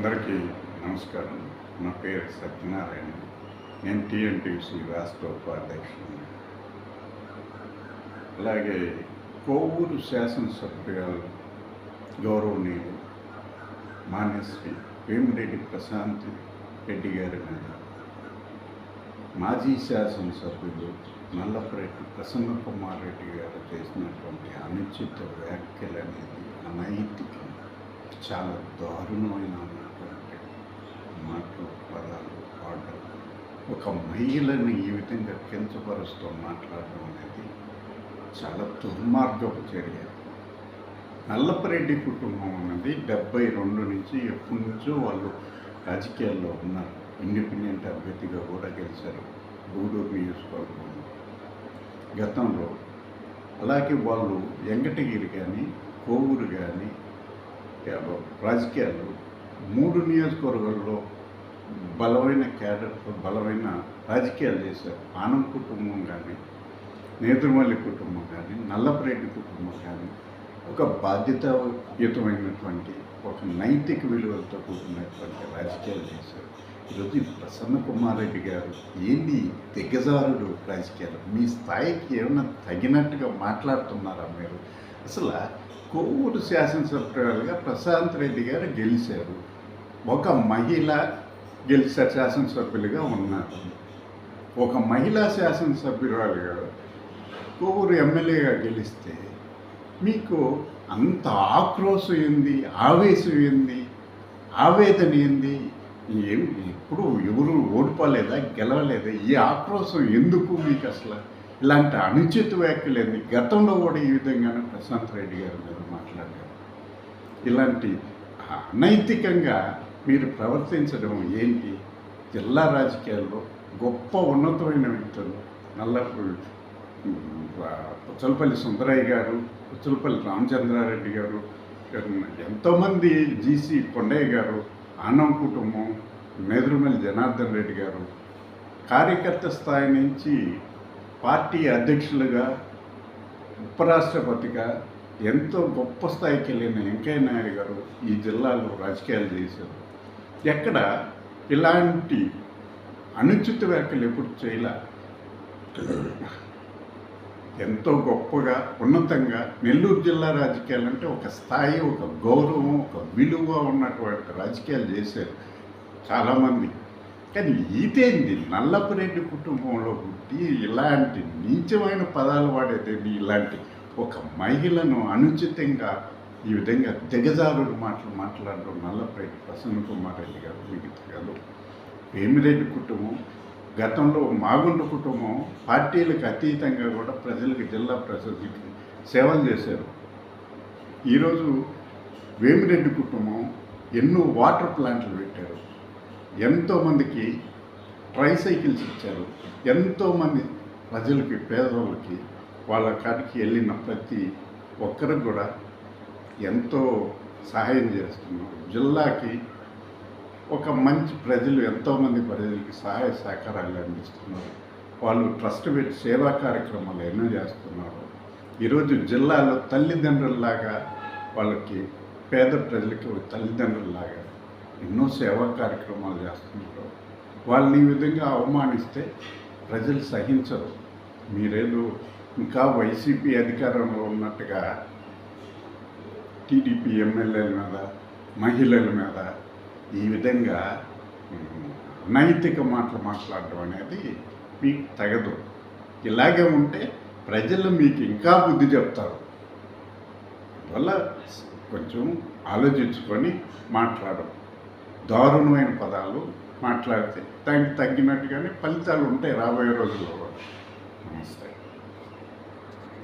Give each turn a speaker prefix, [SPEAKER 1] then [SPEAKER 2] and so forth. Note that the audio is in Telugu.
[SPEAKER 1] అందరికీ నమస్కారం. నా పేరు సత్యనారాయణ. నేను టీఎన్టీసీ రాష్ట్ర ఉపాధ్యక్షుడు అలాగే కోవూరు శాసనసభ్యులు గౌరవనీయులు మాన్యశ్రీ వేమిరెడ్డి ప్రశాంత్ రెడ్డి గారి మీద మాజీ శాసనసభ్యులు నల్లపరెడ్డి ప్రసన్న కుమార్ రెడ్డి గారు చేసినటువంటి అనుచిత వ్యాఖ్యలు అనేది అనైతికం. చాలా దారుణమైన మాటలు పదాలు వాడడం ఒక మహిళని ఈ విధంగా కించపరుస్తూ మాట్లాడడం అనేది చాలా దుర్మార్గపు చర్య. నల్లపరెడ్డి కుటుంబం అనేది డెబ్బై రెండు నుంచి ఎప్పటి నుంచో వాళ్ళు రాజకీయాల్లో ఉన్నారు. ఇండిపెండెంట్ అభ్యర్థిగా కూడా గెలిచారు. గూడూరు నియోజకవర్గంలో. గతంలో అలాగే వాళ్ళు వెంకటగిరి కానీ కోవూరు కానీ రాజకీయాలు మూడు నియోజకవర్గాల్లో బలమైన క్యాడర్తో బలమైన రాజకీయాలు చేశారు. ఆనం కుటుంబం కానీ నేదురుమల్లి కుటుంబం కానీ నల్లపరెడ్డి కుటుంబం కానీ ఒక బాధ్యతాయుతమైనటువంటి ఒక నైతిక విలువలతో కూడినటువంటి రాజకీయాలు చేశారు. ఈరోజు ప్రసన్న కుమార్ రెడ్డి గారు ఏంది దిగజారుడు రాజకీయాలు? మీ స్థాయికి ఏమైనా తగినట్టుగా మాట్లాడుతున్నారా మీరు? అసలు కోవూరు శాసనసభ్యులుగా ప్రశాంత్ రెడ్డి గారు గెలిచారు. ఒక మహిళ గెలిచారు శాసనసభ్యులుగా ఉన్నారు. ఒక మహిళా శాసనసభ్యురాలుగా కొవ్వూరు ఎమ్మెల్యేగా గెలిస్తే మీకు అంత ఆక్రోశం ఏంది ఆవేశం ఏంది ఆవేదన ఏంది? ఏం ఇప్పుడు ఎవరు ఓడిపోలేదా గెలవలేదా? ఈ ఆక్రోశం ఎందుకు మీకు అసలు? ఇలాంటి అనుచిత వ్యాఖ్యలు ఏంది? గతంలో కూడా ఈ విధంగానే ప్రశాంత్ రెడ్డి గారి మీద మాట్లాడారు. ఇలాంటి అనైతికంగా మీరు ప్రవర్తించడం ఏంటి? జిల్లా రాజకీయాల్లో గొప్ప ఉన్నతమైన వ్యక్తులు నల్లపూడి పుచ్చలపల్లి సుందరయ్య గారు పుచ్చలపల్లి రామచంద్రారెడ్డి గారు ఎంతోమంది జీసీ కొండయ్య గారు ఆనం కుటుంబం నేదురుమల్లి జనార్దన్ రెడ్డి గారు కార్యకర్త స్థాయి నుంచి పార్టీ అధ్యక్షులుగా ఉపరాష్ట్రపతిగా ఎంతో గొప్ప స్థాయికి వెళ్ళిన వెంకయ్య నాయుడు గారు ఈ జిల్లాలో రాజకీయాలు చేశారు. ఎక్కడ ఇలాంటి అనుచిత వ్యాఖ్యలు ఎప్పుడు చేయలే? ఎంతో గొప్పగా ఉన్నతంగా నెల్లూరు జిల్లా రాజకీయాలు అంటే ఒక స్థాయి ఒక గౌరవం ఒక విలువ ఉన్నటువంటి రాజకీయాలు చేశారు చాలామంది. కానీ ఈతేంది? నల్లపురెడ్డి కుటుంబంలో పుట్టి ఇలాంటి నీచమైన పదాలు వాడేదేంటి ఇలాంటి ఒక మహిళను అనుచితంగా ఈ విధంగా దిగజారుడు మాటలు మాట్లాడడం నల్లపేట ప్రసన్న కుమార్ రెడ్డి గారు మిగతా గారు వేమిరెడ్డి కుటుంబం గతంలో మాగుండు కుటుంబం పార్టీలకు అతీతంగా కూడా ప్రజలకు జిల్లా ప్రజలకి సేవలు చేశారు. ఈరోజు వేమిరెడ్డి కుటుంబం ఎన్నో వాటర్ ప్లాంట్లు పెట్టారు. ఎంతోమందికి ట్రైసైకిల్స్ ఇచ్చారు. ఎంతోమంది ప్రజలకి పేదవాళ్ళకి వాళ్ళ కాడికి వెళ్ళిన ప్రతి ఒక్కరికి కూడా ఎంతో సహాయం చేస్తున్నారు జిల్లాకి ఒక మంచి ప్రజలు ఎంతోమంది ప్రజలకి సహాయ సహకారాలు అందిస్తున్నారు. వాళ్ళు ట్రస్ట్ పెట్టి సేవా కార్యక్రమాలు ఎన్నో చేస్తున్నారు. ఈరోజు జిల్లాలో తల్లిదండ్రుల్లాగా వాళ్ళకి పేద ప్రజలకి తల్లిదండ్రుల్లాగా ఎన్నో సేవా కార్యక్రమాలు చేస్తున్నారు. వాళ్ళని ఈ విధంగా అవమానిస్తే ప్రజలు సహించరు. మీరేదో ఇంకా వైసీపీ అధికారంలో ఉన్నట్టుగా టీడీపీ ఎమ్మెల్యేల మీద మహిళల మీద ఈ విధంగా నైతిక మాటలు మాట్లాడడం అనేది మీకు తగదు. ఇలాగే ఉంటే ప్రజలు మీకు ఇంకా బుద్ధి చెప్తారు. అందువల్ల కొంచెం ఆలోచించుకొని మాట్లాడడం దారుణమైన పదాలు మాట్లాడితే దానికి తగ్గినట్టుగానే ఫలితాలు ఉంటాయి రాబోయే రోజుల్లో కూడా. నమస్తే.